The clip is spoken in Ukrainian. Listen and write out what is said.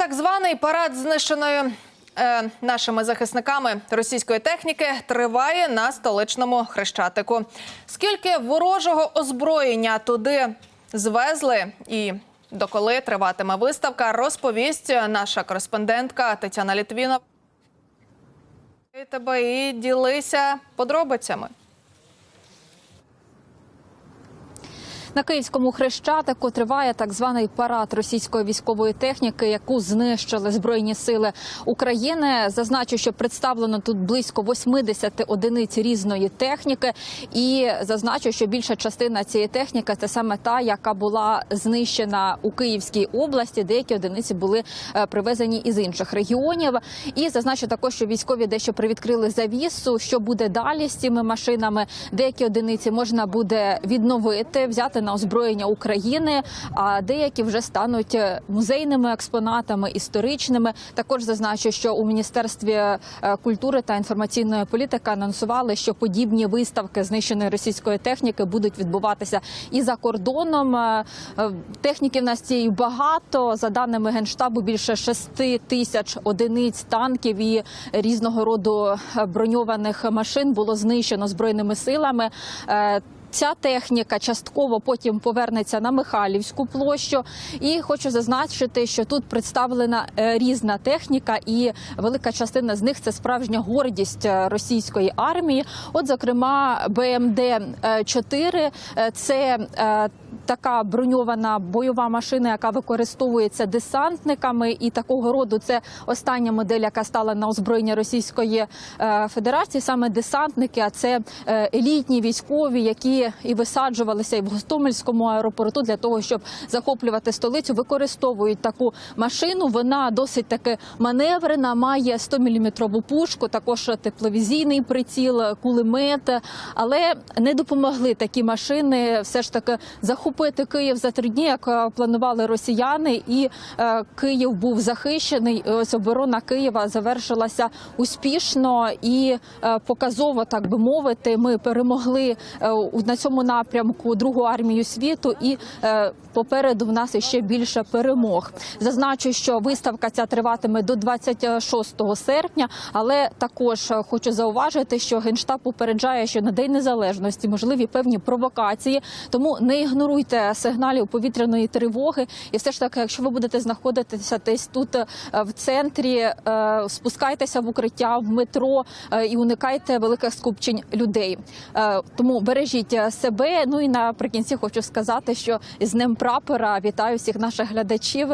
Так званий парад знищеної е, нашими захисниками російської техніки триває на столичному хрещатику. Скільки ворожого озброєння туди звезли і доколи триватиме виставка, розповість наша кореспондентка Тетяна Літвінова. Тебе і ділися подробицями. На київському хрещатику триває так званий парад російської військової техніки, яку знищили збройні сили України. Зазначу, що представлено тут близько 80 одиниць різної техніки, і зазначу, що більша частина цієї техніки це саме та, яка була знищена у Київській області. Деякі одиниці були е, привезені із інших регіонів. І зазначу також, що військові дещо привідкрили завісу. Що буде далі з цими машинами? Деякі одиниці можна буде відновити, взяти на озброєння України, а деякі вже стануть е, музейними експонатами, історичними. Також зазначу, що у міністерстві е, культури та інформаційної політики анонсували, що подібні виставки знищеної російської техніки будуть відбуватися і за кордоном. Е, Техніки в нас цієї багато. За даними генштабу, більше 6 тисяч одиниць танків і різного роду броньованих машин було знищено збройними силами. Ця техніка частково потім повернеться на Михайлівську площу. І хочу зазначити, що тут представлена е, різна техніка, і велика частина з них це справжня гордість е, російської армії. От, зокрема, БМД 4 це е, така броньована бойова машина, яка використовується десантниками, і такого роду це остання модель, яка стала на озброєння Російської е, Федерації. Саме десантники, а це е, елітні військові, які і висаджувалися і в Гостомельському аеропорту для того, щоб захоплювати столицю, використовують таку машину. Вона досить таки маневрена, має 100-мм пушку, також тепловізійний приціл, кулемет. Але не допомогли такі машини все ж таки захопити Київ за три дні, як е, планували росіяни, і е, Київ був захищений. Ось оборона Києва завершилася успішно і е, показово, так би мовити. Ми перемогли на цьому напрямку другу армію світу, і попереду в нас ще більше перемог. Зазначу, що виставка ця триватиме до 26 серпня, але також хочу зауважити, що генштаб попереджає, що на день незалежності можливі певні провокації, тому не ігноруйте сигналів повітряної тривоги. І все ж таки, якщо ви будете знаходитися десь тут е, в центрі, е, спускайтеся в укриття в метро е, і уникайте великих скупчень людей. Е, Тому бережіть е, себе. Ну і наприкінці хочу сказати, що з ним прапора вітаю всіх наших глядачів.